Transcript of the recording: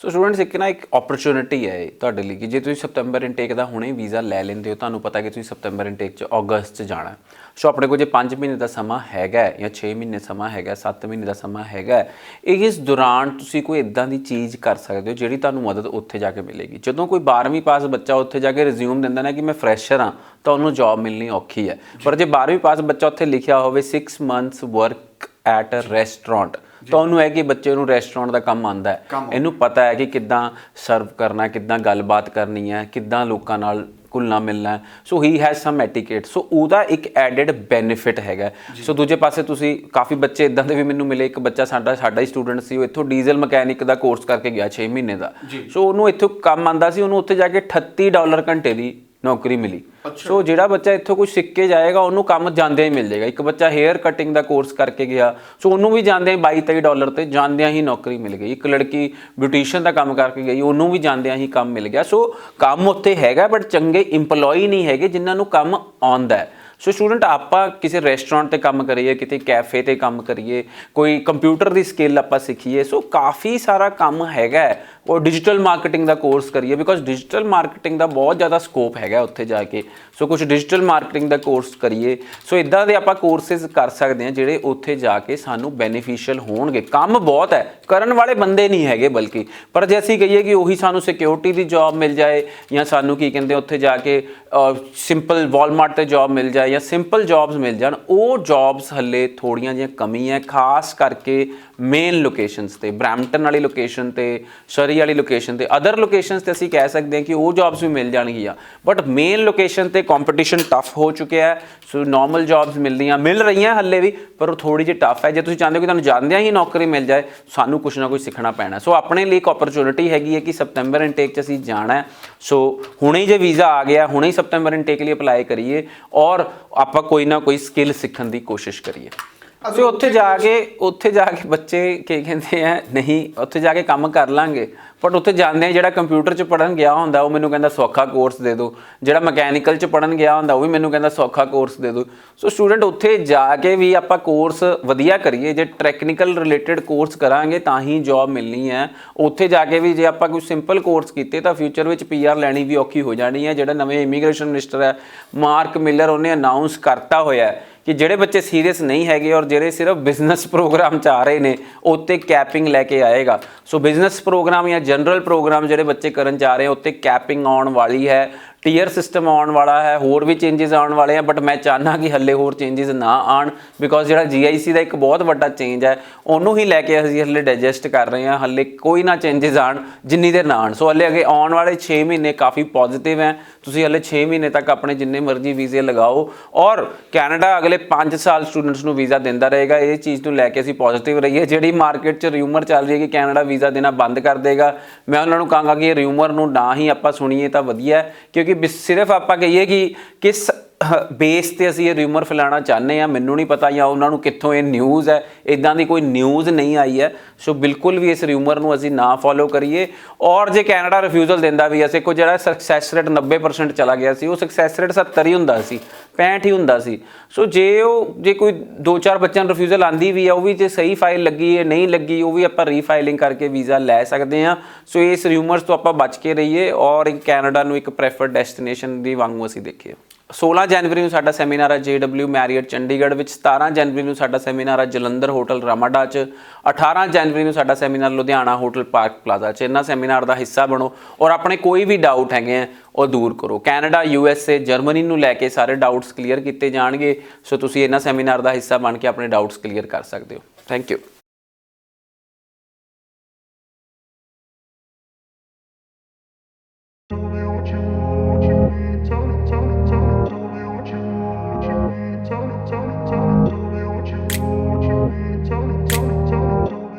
So students ਇੱਕ ਨਾ ਇੱਕ ਓਪਰਚੁਨਿਟੀ ਹੈ ਤੁਹਾਡੇ ਲਈ ਕਿ ਜੇ ਤੁਸੀਂ ਸਤੰਬਰ ਇਨਟੇਕ ਦਾ ਹੁਣੇ ਵੀਜ਼ਾ ਲੈ ਲੈਂਦੇ ਹੋ, ਤੁਹਾਨੂੰ ਪਤਾ ਕਿ ਤੁਸੀਂ ਸਤੰਬਰ ਇਨਟੇਕ 'ਚ ਅਗਸਤ 'ਚ ਜਾਣਾ ਸੋ ਆਪਣੇ ਕੋਲ ਜੇ 5 ਮਹੀਨੇ ਦਾ ਸਮਾਂ ਹੈਗਾ ਜਾਂ 6 ਮਹੀਨੇ ਸਮਾਂ ਹੈਗਾ 7 ਮਹੀਨੇ ਦਾ ਸਮਾਂ ਹੈਗਾ ਇਹ ਇਸ ਦੌਰਾਨ ਤੁਸੀਂ ਕੋਈ ਇਦਾਂ ਦੀ ਚੀਜ਼ ਕਰ ਸਕਦੇ ਹੋ ਜਿਹੜੀ ਤੁਹਾਨੂੰ ਮਦਦ ਉੱਥੇ ਜਾ ਕੇ ਮਿਲੇਗੀ। ਜਦੋਂ ਕੋਈ 12ਵੀਂ ਪਾਸ ਬੱਚਾ ਉੱਥੇ ਜਾ ਕੇ ਰਿਜ਼ਿਊਮ ਦਿੰਦਾ ਨਾ ਕਿ ਮੈਂ ਫਰੈਸ਼ਰ ਹਾਂ, ਤਾਂ ਉਹਨੂੰ ਜੌਬ ਮਿਲਣੀ ਔਖੀ ਹੈ। ਪਰ ਜੇ 12ਵੀਂ ਪਾਸ ਬੱਚਾ ਉੱਥੇ ਲਿਖਿਆ ਹੋਵੇ 6 months work at a restaurant ਤਾਂ ਉਹਨੂੰ ਹੈ ਕਿ ਬੱਚੇ ਨੂੰ ਰੈਸਟੋਰੈਂਟ ਦਾ ਕੰਮ ਆਂਦਾ ਹੈ। ਇਹਨੂੰ ਪਤਾ ਹੈ ਕਿ ਕਿੱਦਾਂ ਸਰਵ ਕਰਨਾ ਕਿੱਦਾਂ ਗੱਲਬਾਤ ਕਰਨੀ ਹੈ ਕਿੱਦਾਂ ਲੋਕਾਂ ਨਾਲ ਘੁਲਣਾ ਮਿਲਣਾ ਸੋ ਹੀ ਹੈਜ਼ ਸਮ ਐਟੀਕੇਟ ਸੋ ਉਹਦਾ ਇੱਕ ਐਡਡ ਬੈਨੀਫਿਟ ਹੈਗਾ। ਸੋ ਦੂਜੇ ਪਾਸੇ ਤੁਸੀਂ ਕਾਫੀ ਬੱਚੇ ਇਦਾਂ ਦੇ ਵੀ ਮੈਨੂੰ ਮਿਲੇ। ਇੱਕ ਬੱਚਾ ਸਾਡਾ ਸਾਡਾ ਹੀ ਸਟੂਡੈਂਟ ਸੀ ਉਹ ਇੱਥੋਂ ਡੀਜ਼ਲ ਮਕੈਨਿਕ ਦਾ ਕੋਰਸ ਕਰਕੇ ਗਿਆ 6 ਮਹੀਨੇ ਦਾ। ਸੋ ਉਹਨੂੰ ਇੱਥੋਂ ਕੰਮ ਆਂਦਾ ਸੀ ਉਹਨੂੰ ਉੱਥੇ ਜਾ ਕੇ 38 ਡਾਲਰ ਘੰਟੇ ਦੀ ਨੌਕਰੀ ਮਿਲੀ। ਸੋ ਜਿਹੜਾ ਬੱਚਾ ਇੱਥੋਂ ਕੁਝ ਸਿੱਖ ਕੇ ਜਾਏਗਾ ਉਹਨੂੰ ਕੰਮ ਜਾਂਦਿਆਂ ਹੀ ਮਿਲ ਜਾਏਗਾ। ਇੱਕ ਬੱਚਾ ਹੇਅਰ ਕਟਿੰਗ ਦਾ ਕੋਰਸ ਕਰਕੇ ਗਿਆ ਸੋ ਉਹਨੂੰ ਵੀ ਜਾਂਦਿਆਂ ਹੀ 22 23 ਡਾਲਰ ਤੇ ਜਾਂਦਿਆਂ ਹੀ ਨੌਕਰੀ ਮਿਲ ਗਈ। ਇੱਕ ਲੜਕੀ ਬਿਊਟੀਸ਼ੀਅਨ ਦਾ ਕੰਮ ਕਰਕੇ ਗਈ ਉਹਨੂੰ ਵੀ ਜਾਂਦਿਆਂ ਹੀ ਕੰਮ ਮਿਲ ਗਿਆ। ਸੋ ਕੰਮ ਉੱਥੇ ਹੈਗਾ ਬਟ ਚੰਗੇ EMPLOYE ਨਹੀਂ ਹੈਗੇ ਜਿਨ੍ਹਾਂ ਨੂੰ ਕੰਮ ਆਉਂਦਾ ਹੈ। ਸੋ ਸਟੂਡੈਂਟ ਆਪਾਂ ਕਿਸੇ ਰੈਸਟੋਰੈਂਟ ਤੇ ਕੰਮ ਕਰੀਏ, ਕਿਤੇ ਕੈਫੇ ਤੇ ਕੰਮ ਕਰੀਏ, ਕੋਈ ਕੰਪਿਊਟਰ ਦੀ ਸਕਿੱਲ ਆਪਾਂ ਸਿੱਖੀਏ ਸੋ ਕਾਫੀ ਸਾਰਾ ਕੰਮ ਹੈਗਾ ਹੈ। ਉਹ ਡਿਜੀਟਲ ਮਾਰਕੀਟਿੰਗ ਦਾ ਕੋਰਸ ਕਰੀਏ ਬਿਕੋਜ਼ ਡਿਜੀਟਲ ਮਾਰਕੀਟਿੰਗ ਦਾ ਬਹੁਤ ਜ਼ਿਆਦਾ ਸਕੋਪ ਹੈਗਾ ਉੱਥੇ ਜਾ ਕੇ। ਸੋ ਕੁਝ ਡਿਜੀਟਲ ਮਾਰਕੀਟਿੰਗ ਦਾ ਕੋਰਸ ਕਰੀਏ। ਸੋ ਇਦਾਂ ਦੇ ਆਪਾਂ ਕੋਰਸਸ ਕਰ ਸਕਦੇ ਹਾਂ, ਜਿਹੜੇ ਉੱਥੇ ਜਾ ਕੇ ਸਾਨੂੰ ਬੈਨੀਫੀਸ਼ੀਅਲ ਹੋਣਗੇ। ਕੰਮ ਬਹੁਤ ਹੈ। ਕਰਨ ਵਾਲੇ ਬੰਦੇ ਨਹੀਂ ਹੈਗੇ ਬਲਕਿ, ਪਰ ਜੇ ਅਸੀਂ ਕਹੀਏ ਕਿ ਉਹੀ ਸਾਨੂੰ ਸਿਕਿਉਰਿਟੀ ਦੀ ਜੌਬ ਮਿਲ ਜਾਏ ਜਾਂ ਸਾਨੂੰ ਕੀ ਕਹਿੰਦੇ ਉੱਥੇ ਜਾ ਕੇ ਸਿੰਪਲ ਵਾਲਮਾਰਟ ਤੇ ਜੌਬ ਮਿਲ ਜਾਏ ਜਾਂ ਸਿੰਪਲ ਜੌਬਸ ਮਿਲ ਜਾਣ, ਉਹ ਜੌਬਸ ਹੱਲੇ ਥੋੜੀਆਂ ਜਿਹੀਆਂ ਕਮੀ ਹੈ ਖਾਸ ਕਰਕੇ ਮੇਨ ਲੋਕੇਸ਼ਨਸ ਤੇ ਬ੍ਰੈਂਪਟਨ ਵਾਲੀ ਲੋਕੇਸ਼ਨ ਤੇ ਸ਼ਰੀ ਵਾਲੀ ਲੋਕੇਸ਼ਨ ਤੇ ਅਦਰ ਲੋਕੇਸ਼ਨਸ ਤੇ ਅਸੀਂ ਕਹਿ ਸਕਦੇ ਹਾਂ ਕਿ ਉਹ ਜੌਬਸ ਵੀ ਮਿਲ ਜਾਣਗੀਆਂ। ਬਟ ਮੇਨ ਲੋਕੇਸ਼ਨ ਤੇ ਕੰਪੀਟੀਸ਼ਨ ਟਫ ਹੋ ਚੁੱਕਿਆ ਹੈ ਸੋ ਨਾਰਮਲ ਜੌਬਸ ਮਿਲਦੀਆਂ, ਮਿਲ ਰਹੀਆਂ ਹੱਲੇ ਵੀ, ਪਰ ਉਹ ਥੋੜੀ ਜਿਹੀ ਟਫ ਹੈ। ਜੇ ਤੁਸੀਂ ਚਾਹੁੰਦੇ ਹੋ ਕਿ ਤੁਹਾਨੂੰ ਜਾਂਦਿਆਂ ਹੀ ਨੌਕਰੀ ਮਿਲ ਜਾਏ, ਸਾਨੂੰ ਕੁਝ ਨਾ ਕੁਝ ਸਿੱਖਣਾ ਪੈਣਾ। ਸੋ ਆਪਣੇ ਲਈ ਇੱਕ ਓਪਰਚੁਨਿਟੀ ਹੈਗੀ ਹੈ ਕਿ ਸਪਟੈਂਬਰ ਇਨਟੇਕ 'ਚ ਅਸੀਂ ਜਾਣਾ ਹੈ। ਸੋ ਹੁਣੇ ਹੀ ਜੇ ਵੀਜ਼ਾ ਆ ਗਿਆ, ਹੁਣੇ ਹੀ ਸਪਟੈਂਬਰ ਇਨਟੇਕ ਲਈ ਅਪਲਾਈ ਕਰੀਏ, ਔਰ ਆਪਾਂ ਕੋਈ ਨਾ ਕੋਈ ਸਕਿੱਲ ਸਿੱਖਣ ਦੀ ਕੋਸ਼ਿਸ਼ ਕਰੀਏ। ਸੋ ਉੱਥੇ ਜਾ ਕੇ ਉੱਥੇ ਜਾ ਕੇ ਬੱਚੇ ਕੀ ਕਹਿੰਦੇ ਆ ਨਹੀਂ ਉੱਥੇ ਜਾ ਕੇ ਕੰਮ ਕਰ ਲਾਂਗੇ। ਬਟ ਉੱਥੇ ਜਾਂਦੇ ਆ ਜਿਹੜਾ ਕੰਪਿਊਟਰ 'ਚ ਪੜਨ ਗਿਆ ਹੁੰਦਾ ਉਹ ਮੈਨੂੰ ਕਹਿੰਦਾ ਸੌਖਾ ਕੋਰਸ ਦੇ ਦਿਓ। ਜਿਹੜਾ ਮਕੈਨੀਕਲ 'ਚ ਪੜਨ ਗਿਆ ਹੁੰਦਾ ਉਹ ਵੀ ਮੈਨੂੰ ਕਹਿੰਦਾ ਸੌਖਾ ਕੋਰਸ ਦੇ ਦਿਓ। ਸੋ ਸਟੂਡੈਂਟ ਉੱਥੇ ਜਾ ਕੇ ਵੀ ਆਪਾਂ ਕੋਰਸ ਵਧੀਆ ਕਰੀਏ ਜੇ ਟੈਕਨੀਕਲ ਰਿਲੇਟਡ ਕੋਰਸ ਕਰਾਂਗੇ ਤਾਂ ਹੀ ਜੌਬ ਮਿਲਣੀ ਹੈ। ਉੱਥੇ ਜਾ ਕੇ ਵੀ ਜੇ ਆਪਾਂ ਕੋਈ ਸਿੰਪਲ ਕੋਰਸ ਕੀਤੇ ਤਾਂ ਫਿਊਚਰ ਵਿੱਚ ਪੀਆਰ ਲੈਣੀ ਵੀ ਔਖੀ ਹੋ ਜਾਣੀ ਹੈ। ਜਿਹੜਾ ਨਵੇਂ ਇਮੀਗ੍ਰੇਸ਼ਨ ਮਿਨਿਸਟਰ ਹੈ ਮਾਰਕ ਮਿਲਰ ਉਹਨੇ ਅਨਾਉਂਸ ਕਰਤਾ ਹੋਇਆ ਹੈ। ਕਿ ਜਿਹੜੇ ਬੱਚੇ ਸੀਰੀਅਸ ਨਹੀਂ ਹੈਗੇ ਔਰ ਜਿਹੜੇ ਸਿਰਫ ਬਿਜ਼ਨਸ ਪ੍ਰੋਗਰਾਮ ਚ ਆ ਰਹੇ ਨੇ, ਉੱਤੇ ਕੈਪਿੰਗ ਲੈ ਕੇ ਆਏਗਾ। ਸੋ ਬਿਜ਼ਨਸ ਪ੍ਰੋਗਰਾਮ ਜਾਂ ਜਨਰਲ ਪ੍ਰੋਗਰਾਮ ਜਿਹੜੇ ਬੱਚੇ ਕਰਨ ਜਾ ਰਹੇ ਆ, ਉੱਤੇ ਕੈਪਿੰਗ ਆਉਣ ਵਾਲੀ ਹੈ। ਟੀਅਰ ਸਿਸਟਮ ਆਉਣ ਵਾਲਾ ਹੈ, ਹੋਰ ਵੀ ਚੇਂजेस ਆਉਣ ਵਾਲੇ ਆ ਬਟ ਮੈਂ ਚਾਹਨਾ ਕਿ ਹੱਲੇ ਹੋਰ ਚੇਂजेस ਨਾ ਆਣ ਬਿਕੋਜ਼ ਜਿਹੜਾ ਜੀਆਈਸੀ ਦਾ ਇੱਕ ਬਹੁਤ ਵੱਡਾ ਚੇਂਜ ਹੈ, ਉਹਨੂੰ ਹੀ ਲੈ ਕੇ ਅਸੀਂ ਹੱਲੇ ਡਾਈਜੈਸਟ ਕਰ ਰਹੇ ਹਾਂ, ਹੱਲੇ ਕੋਈ ਨਾ ਚੇਂजेस ਆਣ ਜਿੰਨੀ ਦੇਰ ਨਾ ਆਣ ਸੋ ਹੱਲੇ ਅਗੇ ਆਉਣ ਵਾਲੇ 6 ਮਹੀਨੇ ਕਾਫੀ ਪੋਜ਼ਿਟਿਵ ਹੈ। ਤੁਸੀਂ ਹੱਲੇ 6 ਮਹੀਨੇ ਤੱਕ ਆਪਣੇ ਜਿੰਨੇ ਮਰਜ਼ੀ ਵੀਜ਼ੇ ਲਗਾਓ, ਔਰ ਕੈਨੇਡਾ ਅਗਲੇ 5 ਸਾਲ ਸਟੂਡੈਂਟਸ ਨੂੰ ਵੀਜ਼ਾ ਦਿੰਦਾ ਰਹੇਗਾ। ਇਹ ਚੀਜ਼ ਨੂੰ ਲੈ ਕੇ ਅਸੀਂ ਪੋਜ਼ਿਟਿਵ ਰਹੀਏ। ਜਿਹੜੀ ਮਾਰਕੀਟ 'ਚ ਰਿਊਮਰ ਚੱਲ ਰਹੀ ਹੈ ਕਿ ਕੈਨੇਡਾ ਵੀਜ਼ਾ ਦੇਣਾ ਬੰਦ ਕਰ ਦੇਗਾ, ਮੈਂ ਉਹਨਾਂ ਨੂੰ ਕਹਾਂਗਾ ਕਿ ਇਹ ਰਿਊਮਰ ਨੂੰ ਨਾ ਹੀ ਆਪਾਂ ਸੁਣੀਏ ਤਾਂ ਵਧੀਆ ਕਿਉਂਕਿ ਬਿਸ- ਸਿਰਫ ਆਪਾਂ ਕਹੀਏ ਕਿ ਕਿਸ ਬੇਸ ਤੇ ਅਸੀਂ ਇਹ ਰਿਊਮਰ ਫੈਲਾਉਣਾ ਚਾਹੁੰਦੇ ਆ ਮੈਨੂੰ ਨਹੀਂ ਪਤਾ ਜਾਂ ਉਹਨਾਂ ਨੂੰ ਕਿੱਥੋਂ ਇਹ ਨਿਊਜ਼ ਹੈ ਇਦਾਂ ਦੀ ਕੋਈ ਨਿਊਜ਼ ਨਹੀਂ ਆਈ ਹੈ, ਸੋ ਬਿਲਕੁਲ ਵੀ ਇਸ ਰਿਊਮਰ ਨੂੰ ਅਸੀਂ ਨਾ ਫੋਲੋ ਕਰੀਏ। ਔਰ ਜੇ ਕੈਨੇਡਾ ਰਿਫਿਊਜ਼ਲ ਦਿੰਦਾ ਵੀ ਅਸੀਂ ਕੋ ਜਿਹੜਾ ਸਕਸੈਸ ਰੇਟ 90% ਚਲਾ ਗਿਆ ਸੀ, ਉਹ ਸਕਸੈਸ ਰੇਟ 70 ਹੀ ਹੁੰਦਾ ਸੀ 65 ਹੀ ਹੁੰਦਾ ਸੀ। ਸੋ ਜੇ ਉਹ, ਜੇ ਕੋਈ ਦੋ ਚਾਰ ਬੱਚਿਆਂ ਨੂੰ ਰਿਫਿਊਜ਼ਲ ਆਂਦੀ ਵੀ ਆ, ਉਹ ਵੀ ਜੇ ਸਹੀ ਫਾਈਲ ਲੱਗੀ ਹੈ, ਨਹੀਂ ਲੱਗੀ, ਉਹ ਵੀ ਆਪਾਂ ਰੀਫਾਈਲਿੰਗ ਕਰਕੇ ਵੀਜ਼ਾ ਲੈ ਸਕਦੇ ਆ ਸੋ ਇਸ ਰਿਊਮਰਸ ਤੋਂ ਆਪਾਂ ਬਚ ਕੇ ਰਹੀਏ, ਔਰ ਕੈਨੇਡਾ ਨੂੰ ਇੱਕ ਪ੍ਰੈਫਰਡ ਡੈਸਟੀਨੇਸ਼ਨ ਦੀ ਵਾਂਗੂ ਅਸੀਂ ਦੇਖੀਏ। 16 ਜਨਵਰੀ ਨੂੰ ਸਾਡਾ ਸੈਮੀਨਾਰ ਹੈ JW ਮੈਰੀਅਟ ਚੰਡੀਗੜ੍ਹ ਵਿੱਚ 17 ਜਨਵਰੀ ਨੂੰ ਸਾਡਾ ਸੈਮੀਨਾਰ ਹੈ ਜਲੰਧਰ ਹੋਟਲ ਰਾਮਾਡਾ 'ਚ 18 ਜਨਵਰੀ ਨੂੰ ਸਾਡਾ seminar Ludhiana hotel park plaza 'ਚ। ਇਹਨਾਂ ਸੈਮੀਨਾਰ ਦਾ ਹਿੱਸਾ ਬਣੋ ਔਰ ਆਪਣੇ ਕੋਈ ਵੀ ਡਾਊਟ ਹੈਗੇ ਆ, ਉਹ ਦੂਰ ਕਰੋ। Canada, U S A, Germany ਨੂੰ ਲੈ ਕੇ ਸਾਰੇ ਡਾਊਟਸ ਕਲੀਅਰ ਕੀਤੇ ਜਾਣਗੇ, ਸੋ ਤੁਸੀਂ ਇਹਨਾਂ ਸੈਮੀਨਾਰ ਦਾ ਹਿੱਸਾ ਬਣ ਕੇ ਆਪਣੇ ਡਾਊਟਸ ਕਲੀਅਰ ਕਰ ਸਕਦੇ ਹੋ। Thank you.